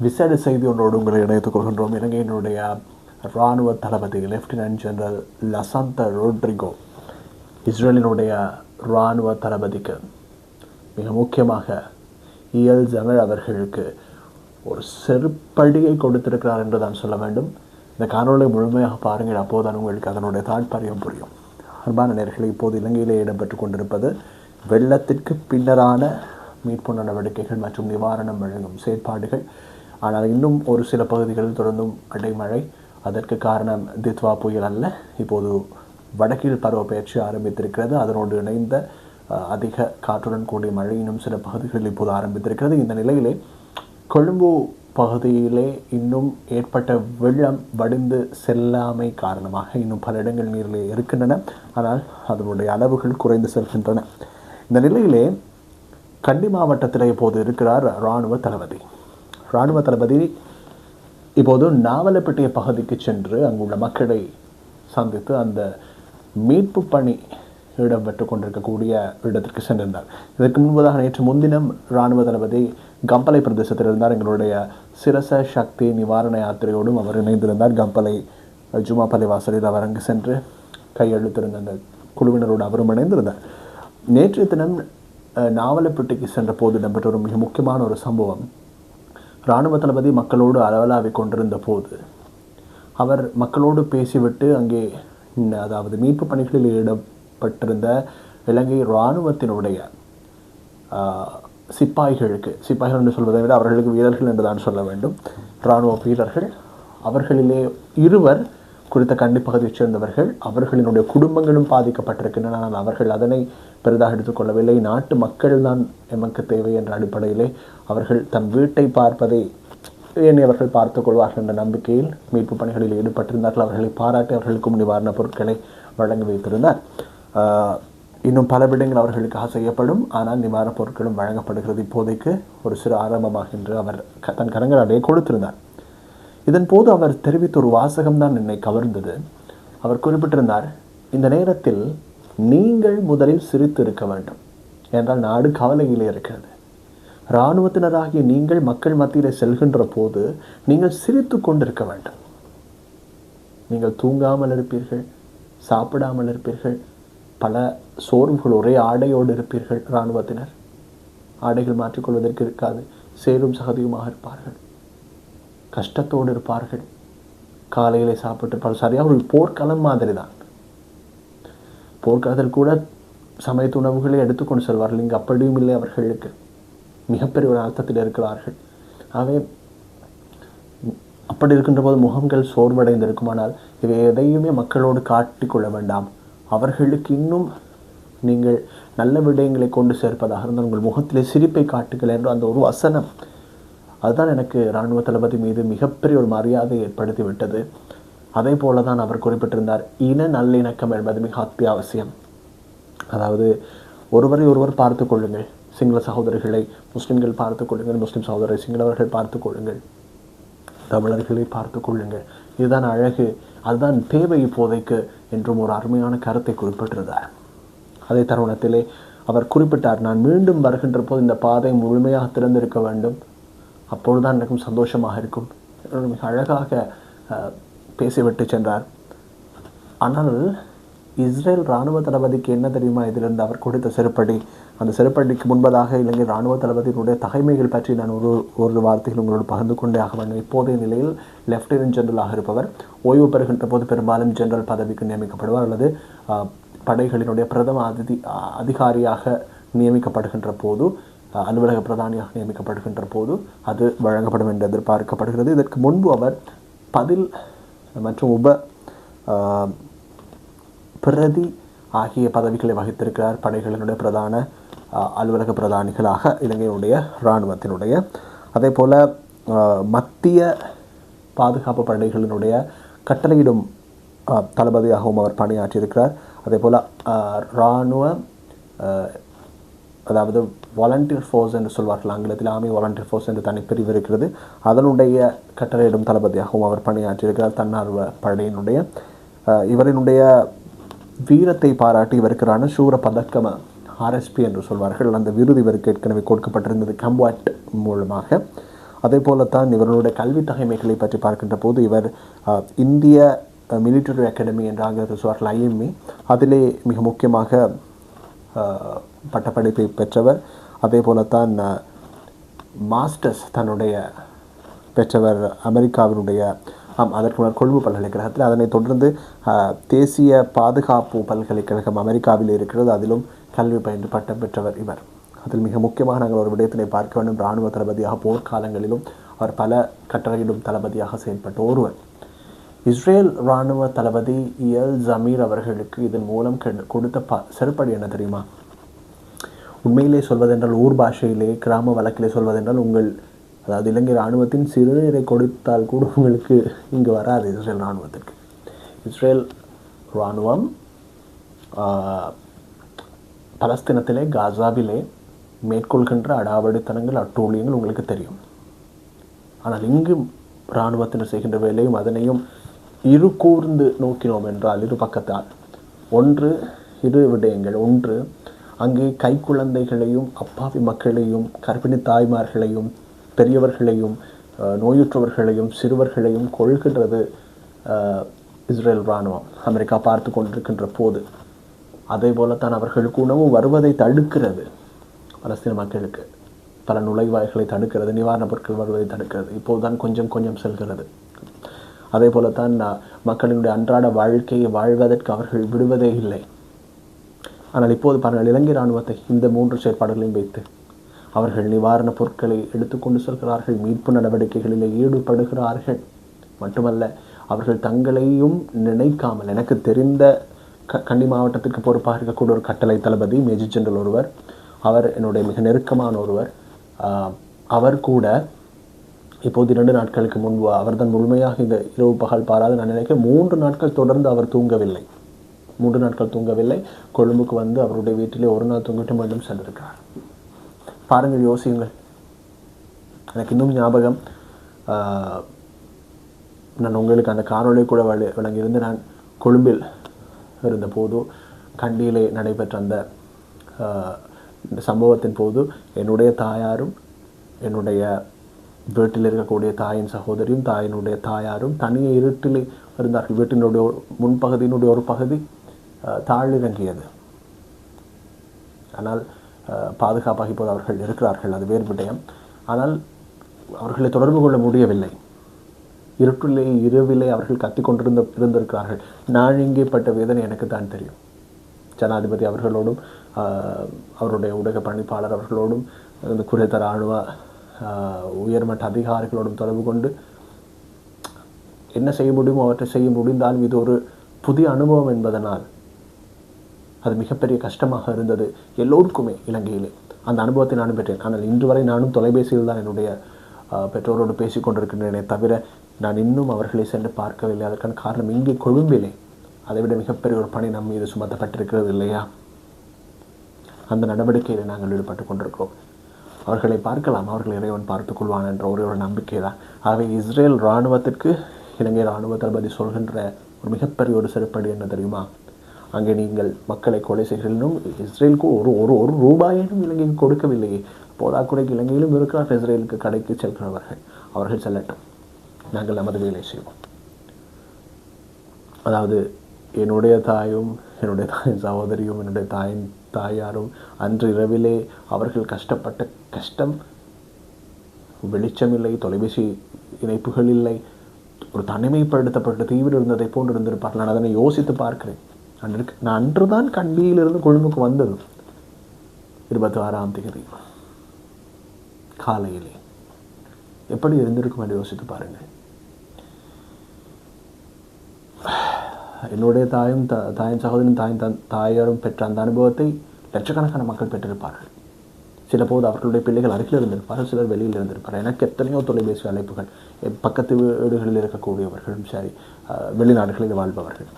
விசேட செய்தி ஒன்றோடு உங்களை இணைத்துக் கொள்கின்றோம். இலங்கையினுடைய இராணுவ தளபதி லெப்டினன்ட் ஜெனரல் லசந்த ரோட்ரிகோ இஸ்ரேலினுடைய இராணுவ தளபதிக்கு மிக முக்கியமாக இயல் ஜமல் அவர்களுக்கு ஒரு செருப்படியை கொடுத்திருக்கிறார் என்று தான் சொல்ல வேண்டும். இந்த காணொளி முழுமையாக பாருங்கள். அப்போதுதான் உங்களுக்கு அதனுடைய தாற்பயம் புரியும். அன்பான நேர்களை இப்போது இலங்கையிலே இடம்பெற்று கொண்டிருப்பது வெள்ளத்திற்கு பின்னரான மீட்பு நடவடிக்கைகள் மற்றும் நிவாரணம் வழங்கும் செயற்பாடுகள். ஆனால் இன்னும் ஒரு சில பகுதிகளில் தொடர்ந்தும் அடைமழை அதற்கு காரணம் தித்வா புயல் அல்ல. இப்போது வடக்கில் பருவப்பெயர்ச்சி ஆரம்பித்திருக்கிறது. அதனோடு இணைந்த அதிக காற்றுடன் கூடிய மழை இன்னும் சில பகுதிகளில் இப்போது ஆரம்பித்திருக்கிறது. இந்த நிலையிலே கொழும்பு பகுதியிலே இன்னும் ஏற்பட்ட வெள்ளம் வடிந்து செல்லாமை காரணமாக இன்னும் பல இடங்கள் நீரில் இருக்கின்றன. ஆனால் அதனுடைய அளவுகள் குறைந்து செல்கின்றன. இந்த நிலையிலே கண்டி மாவட்டத்தில் இப்போது இருக்கிறார் இராணுவ தளபதி. இராணுவ தளபதி இப்போது நாவலப்பட்டிய பகுதிக்கு சென்று அங்குள்ள மக்களை சந்தித்து அந்த மீட்பு பணி இடம்பெற்று கொண்டிருக்கக்கூடிய இடத்திற்கு சென்றிருந்தார். இதற்கு முன்பதாக நேற்று முன்தினம் இராணுவ தளபதி கம்பலை பிரதேசத்தில் இருந்தார். எங்களுடைய சிரச சக்தி நிவாரண யாத்திரையோடும் அவர் இணைந்திருந்தார். கம்பலை ஜுமா பள்ளிவாசலில் அவர் அங்கு சென்று கையெழுத்திருந்த அந்த குழுவினரோடு அவரும் இணைந்திருந்தார். நேற்றைய தினம் அஹ், நாவலப்பட்டிக்கு சென்ற போது இடம்பெற்ற ஒரு மிக முக்கியமான ஒரு சம்பவம். இராணுவ தளபதி மக்களோடு அளவலாவிக் கொண்டிருந்த போது அவர் மக்களோடு பேசிவிட்டு அங்கே அதாவது மீட்பு பணிகளில் ஈடுபட்டிருந்த இலங்கை இராணுவத்தினுடைய சிப்பாய்களுக்கு சிப்பாய்கள் என்று சொல்வதை விட அவர்களுக்கு வீரர்கள் என்று தான் சொல்ல வேண்டும். இராணுவ வீரர்கள் அவர்களிலே இருவர் குறித்த கண்டிப்பகுதியைச் சேர்ந்தவர்கள் அவர்களினுடைய குடும்பங்களும் பாதிக்கப்பட்டிருக்கின்றன. ஆனால் அவர்கள் அதனை பெரிதாக எடுத்துக்கொள்ளவில்லை. நாட்டு மக்கள் தான் எமக்கு தேவை என்ற அடிப்படையிலே அவர்கள் தம் வீட்டை பார்ப்பதை ஏனையவர்கள் பார்த்துக் கொள்வார்கள் என்ற நம்பிக்கையில் மீட்பு பணிகளில் ஈடுபட்டிருந்தார்கள். அவர்களை பாராட்டி அவர்களுக்கும் நிவாரணப் பொருட்களை வழங்கி வைத்திருந்தார். ஆஹ், இன்னும் பல விடங்கள் அவர்களுக்காக செய்யப்படும் ஆனால் நிவாரணப் பொருட்களும் வழங்கப்படுகிறது. இப்போதைக்கு ஒரு சிறு ஆரம்பமாக என்று அவர் க- தன் கரங்களாலே கொடுத்திருந்தார். இதன் போது அவர் தெரிவித்த ஒரு வாசகம்தான் என்னை கவர்ந்தது. அவர் குறிப்பிட்டிருந்தார் இந்த நேரத்தில் நீங்கள் முதலில் சிரித்து இருக்க வேண்டும். என்றால் நாடு கவலையிலே இருக்கிறது. இராணுவத்தினராகிய நீங்கள் மக்கள் மத்தியில் செல்கின்ற போது நீங்கள் சிரித்து கொண்டிருக்க வேண்டும். நீங்கள் தூங்காமல் இருப்பீர்கள் சாப்பிடாமல் இருப்பீர்கள் பல சோர்வுகள் ஒரே ஆடையோடு இருப்பீர்கள் இராணுவத்தினர். ஆடைகள் மாற்றிக்கொள்வதற்கு இருக்காது சேரும் சகதியுமாக இருப்பார்கள். கஷ்டத்தோடு இருப்பார்கள். காலையிலே பல சரியாக ஒரு போர்க்களம் மாதிரி தான் போர்க்காதல் கூட சமயத்து உணவுகளை எடுத்துக்கொண்டு செல்வார்கள். இங்கு அப்படியும் இல்லை அவர்களுக்கு மிகப்பெரிய ஒரு அர்த்தத்தில் இருக்கிறார்கள். ஆகவே அப்படி இருக்கின்ற போது முகங்கள் சோர்வடைந்திருக்குமானால் இவை எதையுமே மக்களோடு காட்டிக்கொள்ள வேண்டாம். அவர்களுக்கு இன்னும் நீங்கள் நல்ல விடயங்களை கொண்டு சேர்ப்பதாக இருந்தால் உங்கள் முகத்திலே சிரிப்பை காட்டுங்கள் என்று அந்த ஒரு வசனம் அதுதான் எனக்கு இராணுவ தளபதி மீது மிகப்பெரிய ஒரு மரியாதை ஏற்படுத்தி விட்டது அதே போல தான் அவர் குறிப்பிட்டிருந்தார் இன நல்லிணக்கம் என்பது மிக அத்தியாவசியம். அதாவது ஒருவரை ஒருவர் பார்த்து கொள்ளுங்கள். சிங்கள சகோதரிகளை முஸ்லிம்கள் பார்த்து கொள்ளுங்கள் முஸ்லிம் சகோதரர் சிங்களவர்கள் பார்த்து கொள்ளுங்கள். தமிழர்களை பார்த்து கொள்ளுங்கள். இதுதான் அழகு அதுதான் தேவை இப்போதைக்கு என்றும் ஒரு அருமையான கருத்தை குறிப்பிட்டிருந்தார். அதே தருணத்திலே அவர் குறிப்பிட்டார் நான் மீண்டும் வருகின்ற போது இந்த பாதை முழுமையாக திறந்திருக்க வேண்டும். அப்பொழுதுதான் எனக்கும் சந்தோஷமாக இருக்கும். மிக அழகாக அஹ், பேசிவிட்டு சென்றார். ஆனால் இஸ்ரேல் இராணுவ தளபதிக்கு என்ன தெரியுமா இதிலிருந்து அவர் கொடுத்த செருப்படி? அந்த செருப்படிக்கு முன்பதாக இலங்கை இராணுவ தளபதியினுடைய தகைமைகள் பற்றி நான் ஒரு ஒரு வார்த்தைகள் உங்களோடு பகிர்ந்து கொண்டே ஆக வேண்டும். இப்போதைய நிலையில் லெப்டினன்ட் ஜெனரலாக இருப்பவர் ஓய்வு பெறுகின்ற போது பெரும்பாலும் ஜெனரல் பதவிக்கு நியமிக்கப்படுவார் அல்லது படைகளினுடைய பிரதம அதிதி அதிகாரியாக நியமிக்கப்படுகின்ற போது அலுவலக பிரதானியாக நியமிக்கப்படுகின்ற போது அது வழங்கப்படும் என்று எதிர்பார்க்கப்படுகிறது. இதற்கு முன்பு அவர் பதில் மற்றும் உப பிரதி ஆகிய பதவிகளை வகித்திருக்கிறார் படைகளினுடைய பிரதான அலுவலக பிரதானிகளாக இலங்கையினுடைய இராணுவத்தினுடைய. அதே போல் மத்திய பாதுகாப்பு படைகளினுடைய கட்டளையிடும் தளபதியாகவும் அவர் பணியாற்றியிருக்கிறார். அதே போல் இராணுவ அதாவது வாலண்டியர் ஃபோர்ஸ் என்று சொல்வார்கள். ஆங்கிலத்தில் ஆர்மி வாலண்டியர் ஃபோர்ஸ் என்று தனிப்பிரிவு இருக்கிறது. அதனுடைய கட்டளையிடும் தளபதியாகவும் அவர் பணியாற்றியிருக்கிறார். தன்னார்வ படையினுடைய அஹ், இவரினுடைய வீரத்தை பாராட்டி இவருக்கு ரணசூர பதக்கம் ஆர்எஸ்பி என்று சொல்வார்கள். அந்த விருது இவருக்கு ஏற்கனவே கொடுக்கப்பட்டிருந்தது கம்பாட் மூலமாக. அதே போலத்தான் இவருடைய கல்வி தகைமைகளை பற்றி பார்க்கின்ற போது இவர் அஹ், இந்திய மிலிட்டரி அகாடமி என்ற ஆங்கிலத்தில் சொல்வார்கள். ஐஎம்ஏ அதிலே மிக முக்கியமாக பட்டப்படிப்பை பெற்றவர். அதே போலத்தான் மாஸ்டர்ஸ் தன்னுடைய பெற்றவர் அமெரிக்காவினுடைய ஆம் அதற்கு முன்னர் கொழும்பு பல்கலைக்கழகத்தில் அதனைத் தொடர்ந்து அஹ், தேசிய பாதுகாப்பு பல்கலைக்கழகம் அமெரிக்காவில் இருக்கிறது. அதிலும் கல்வி பயின்று பட்டம் பெற்றவர் இவர். அதில் மிக முக்கியமாக நாங்கள் ஒரு விடயத்தினை பார்க்க வேண்டும். இராணுவ தளபதியாக போர்க்காலங்களிலும் அவர் பல கட்டளையிடும் தளபதியாக செயல்பட்ட ஒருவர். இஸ்ரேல் இராணுவ தளபதி இயல் ஜமீர் அவர்களுக்கு இதன் மூலம் கொடுத்த ப செருப்படி என்ன தெரியுமா? உண்மையிலே சொல்வதென்றால் ஊர் பாஷையிலே கிராம வழக்கிலே சொல்வதென்றால் உங்கள் அதாவது இலங்கை இராணுவத்தின் சிறுநீரை கொடுத்தால் கூட உங்களுக்கு இங்கு வராது இஸ்ரேல் இராணுவத்திற்கு. இஸ்ரேல் இராணுவம் ஆஹ், பலஸ்தீனத்திலே காசாவிலே மேற்கொள்கின்ற அடாவடித்தனங்கள் அட்டூழியங்கள் உங்களுக்கு தெரியும். ஆனால் இங்கு இராணுவத்தினர் செய்கின்ற வேலையும் அதனையும் இரு கூர்ந்து நோக்கினோம் என்றால் இரு பக்கத்தால். ஒன்று இரு விடயங்கள். ஒன்று அங்கே கைக்குழந்தைகளையும் அப்பாவி மக்களையும் கர்ப்பிணி தாய்மார்களையும் பெரியவர்களையும் அஹ், நோயுற்றவர்களையும் சிறுவர்களையும் கொள்கின்றது இஸ்ரேல் இராணுவம். அமெரிக்கா பார்த்து கொண்டிருக்கின்ற போது. அதே போலத்தான் அவர்களுக்கு உணவு வருவதை தடுக்கிறது பலஸ்தீன மக்களுக்கு. பல நுழைவாய்களை தடுக்கிறது நிவாரணப் பொருட்கள் வருவதை தடுக்கிறது. இப்போதுதான் கொஞ்சம் கொஞ்சம் செல்கிறது. அதே போலத்தான் மக்களினுடைய அன்றாட வாழ்க்கையை வாழ்வதற்கு அவர்கள் விடுவதே இல்லை. ஆனால் இப்போது பாருங்கள் இலங்கை இராணுவத்தை இந்த மூன்று செயற்பாடுகளையும் வைத்து அவர்கள் நிவாரணப் பொருட்களை எடுத்துக்கொண்டு செல்கிறார்கள் மீட்பு நடவடிக்கைகளில் ஈடுபடுகிறார்கள். மட்டுமல்ல அவர்கள் தங்களையும் நினைக்காமல் எனக்கு தெரிந்த க கண்டி மாவட்டத்துக்கு பொறுப்பாக இருக்கக்கூடிய ஒரு கட்டளை தளபதி மேஜர் ஜெனரல் ஒருவர் அவர் என்னுடைய மிக நெருக்கமான ஒருவர். அவர் கூட இப்போது இரண்டு நாட்களுக்கு முன்பு அவர்தான் முழுமையாக இந்த இரவு பகல் பாராது நான் நினைக்கிறேன் மூன்று நாட்கள் தொடர்ந்து அவர் தூங்கவில்லை. மூன்று நாட்கள் தூங்கவில்லை. கொழும்புக்கு வந்து அவருடைய வீட்டிலே ஒரு நாள் தூங்கிட்டு மீண்டும் சென்றிருக்கிறார். பாருங்கள் யோசியுங்கள். எனக்கு இன்னும் ஞாபகம் ஆஹ், நான் உங்களுக்கு அந்த காணொலி கூட வழி வழங்கியிருந்து நான் கொழும்பில் இருந்தபோது கண்டியிலே நடைபெற்ற அந்த ஆஹ், இந்த சம்பவத்தின் போது என்னுடைய தாயாரும் என்னுடைய வீட்டில் இருக்கக்கூடிய தாயின் சகோதரியும் தாயினுடைய தாயாரும் தனியே இருட்டிலே இருந்தார்கள். வீட்டினுடைய ஒரு- முன்பகுதியினுடைய ஒரு பகுதி தாழிறங்கியது ஆனால் பாதுகாப்பாக இப்போது அவர்கள் இருக்கிறார்கள் அது வேறு விடயம். ஆனால் அவர்களை தொடர்பு கொள்ள முடியவில்லை. இருட்டிலே இரவிலே அவர்கள் கத்திக் கொண்டிருந்த இருந்திருக்கிறார்கள். நாழிங்கப்பட்ட வேதனை எனக்கு தான் தெரியும். ஜனாதிபதி அவர்களோடும் ஆஹ், அவருடைய ஊடக பணிப்பாளர் அவர்களோடும் இந்த குறைத்த இராணுவ ஆஹ், உயர்மட்ட அதிகாரிகளோடும் தொடர்பு கொண்டு என்ன செய்ய முடியுமோ அவற்றை செய்ய முடிந்தாலும் இது ஒரு புதிய அனுபவம் என்பதனால் அது மிகப்பெரிய கஷ்டமாக இருந்தது எல்லோருக்குமே இலங்கையிலே. அந்த அனுபவத்தை நானும் பெற்றேன். ஆனால் இன்று வரை நானும் தொலைபேசியில் தான் என்னுடைய பெற்றோரோடு பேசிக் கொண்டிருக்கின்றேனே தவிர நான் இன்னும் அவர்களை சென்று பார்க்கவில்லை. அதற்கான காரணம் இங்கே கொழும்பிலே. அதைவிட மிகப்பெரிய ஒரு பணி நம் மீது சுமத்தப்பட்டிருக்கிறது இல்லையா? அந்த நடவடிக்கையில் நாங்கள் ஈடுபட்டு கொண்டிருக்கிறோம். அவர்களை பார்க்கலாம். அவர்கள் இறைவன் பார்த்துக் கொள்வான் என்ற ஒரே ஒரு நம்பிக்கை தான். ஆகவே இஸ்ரேல் இராணுவத்திற்கு இலங்கை இராணுவ தளபதி சொல்கின்ற ஒரு மிகப்பெரிய ஒரு சிறப்படி என்ன தெரியுமா? அங்கே நீங்கள் மக்களை கொலை செய்கிறீர்களும் இஸ்ரேலுக்கு ஒரு ஒரு ஒரு ரூபாயினும் இலங்கைக்கு கொடுக்கவில்லையே. போதாக்குறைக்கு இலங்கையிலும் இருக்கிறார் இஸ்ரேலுக்கு கடைக்கு செல்கிறவர்கள். அவர்கள் செல்லட்டும். நாங்கள் நமது வேலை செய்வோம். அதாவது என்னுடைய தாயும் என்னுடைய தாயின் சகோதரியும் என்னுடைய தாயின் தாயாரும் அன்று இரவிலே அவர்கள் கஷ்டப்பட்ட கஷ்டம் வெளிச்சம் இல்லை தொலைபேசி இணைப்புகள் இல்லை ஒரு தனிமைப்படுத்தப்பட்ட தீவில் இருந்ததை போன்று இருந்திருப்பார்கள். நான் அதனை யோசித்து பார்க்கிறேன். அன்று நான் அன்றுதான் கண்டியிலிருந்து கொழும்புக்கு வந்தது இருபத்தி ஆறாம் தேதி காலையிலே. எப்படி இருந்திருக்கும் என்று யோசித்து பாருங்கள். என்னுடைய தாயும் த தாயின் சகோதரன் தாயின் தன் தாயாரும் பெற்ற அந்த அனுபவத்தை லட்சக்கணக்கான மக்கள் பெற்றிருப்பார்கள். சில போது அவர்களுடைய பிள்ளைகள் அருகில் இருந்திருப்பார்கள் சிலர் வெளியில் இருந்திருப்பார்கள். எனக்கு எத்தனையோ தொலைபேசி அழைப்புகள் பக்கத்து வீடுகளில் இருக்கக்கூடியவர்களும் சரி வெளிநாடுகளில் வாழ்பவர்கள்.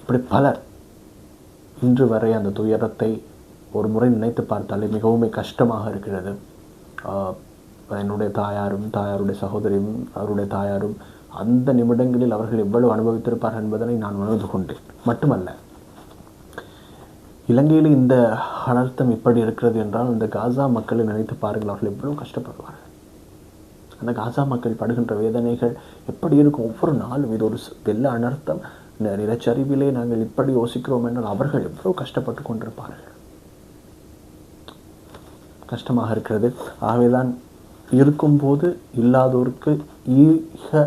இப்படி பலர் இன்று வரை அந்த துயரத்தை ஒரு முறை நினைத்து பார்த்தாலே மிகவும் கஷ்டமாக இருக்கிறது. என்னுடைய தாயாரும் தாயாருடைய சகோதரியும் அவருடைய தாயாரும் அந்த நிமிடங்களில் அவர்கள் எவ்வளவு அனுபவித்திருப்பார்கள் என்பதனை நான் உணர்ந்து கொண்டேன். மட்டுமல்ல இலங்கையில் இந்த அனர்த்தம் இப்படி இருக்கிறது என்றால் இந்த காசா மக்களை நினைத்து பாருங்கள் அவர்கள் எவ்வளவு கஷ்டப்படுவார்கள். அந்த காசா மக்கள் படுகின்ற வேதனைகள் எப்படி இருக்கும்? ஒவ்வொரு நாளும் இது ஒரு வெள்ள அனர்த்தம். இந்த நிலச்சரிவிலே நாங்கள் இப்படி யோசிக்கிறோம் என்றால் அவர்கள் எவ்வளவு கஷ்டப்பட்டு கொண்டிருப்பார்கள்? கஷ்டமாக இருக்கிறது. ஆகவேதான் இருக்கும்போது இல்லாதோருக்கு ஈக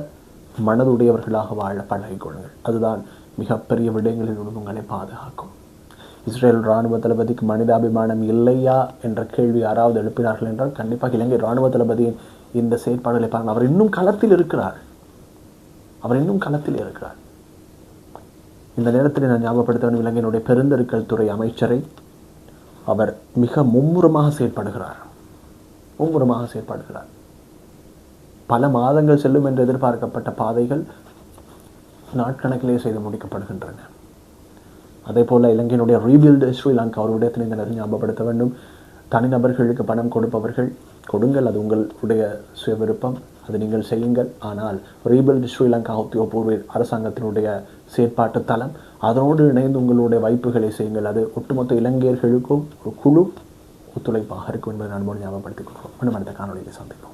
மனதுடையவர்களாக வாழ பழகிக்கொள்ளுங்கள் அதுதான் மிகப்பெரிய விடயங்களில் உங்களை பாதுகாக்கும். இஸ்ரேல் இராணுவ தளபதிக்கு மனிதாபிமானம் இல்லையா என்ற கேள்வி யாராவது எழுப்பினார்கள் என்றால் கண்டிப்பாக இலங்கை இராணுவ தளபதியின் இந்த செயற்பாடுகளை பாருங்கள். அவர் இன்னும் களத்தில் இருக்கிறார். அவர் இன்னும் களத்தில் இருக்கிறார். இந்த நேரத்தில் நான் ஞாபகப்படுத்த வேண்டும் இலங்கையினுடைய பெருந்தெருக்கல் துறை அமைச்சரை. அவர் மிக மும்முரமாக செயல்படுகிறார் மும்முரமாக செயல்படுகிறார் பல மாதங்கள் செல்லும் என்று எதிர்பார்க்கப்பட்ட பாதைகள் நாட்கணக்கிலே செய்து முடிக்கப்படுகின்றன. அதே போல இலங்கையினுடைய ரீபில்டு ஸ்ரீலங்கா ஒரு விடயத்தில் இந்த நேரத்தில் ஞாபகப்படுத்த வேண்டும். தனிநபர்களுக்கு பணம் கொடுப்பவர்கள் கொடுங்கள் அது உங்களுடைய சுய விருப்பம் அது நீங்கள் செய்யுங்கள். ஆனால் ரீபில்ட் ஸ்ரீலங்கா உத்தியோகபூர்வ அரசாங்கத்தினுடைய செயற்பாட்டு தளம் அதனோடு இணைந்து உங்களுடைய வாய்ப்புகளை செய்யுங்கள். அது ஒட்டுமொத்த இலங்கையர்களுக்கும் ஒரு குழு ஒத்துழைப்பாக இருக்கும் என்பதை நான் ஞாபகப்படுத்திக் கொள்கிறோம். மீண்டும் அடுத்த காணொலியில் சந்திப்போம்.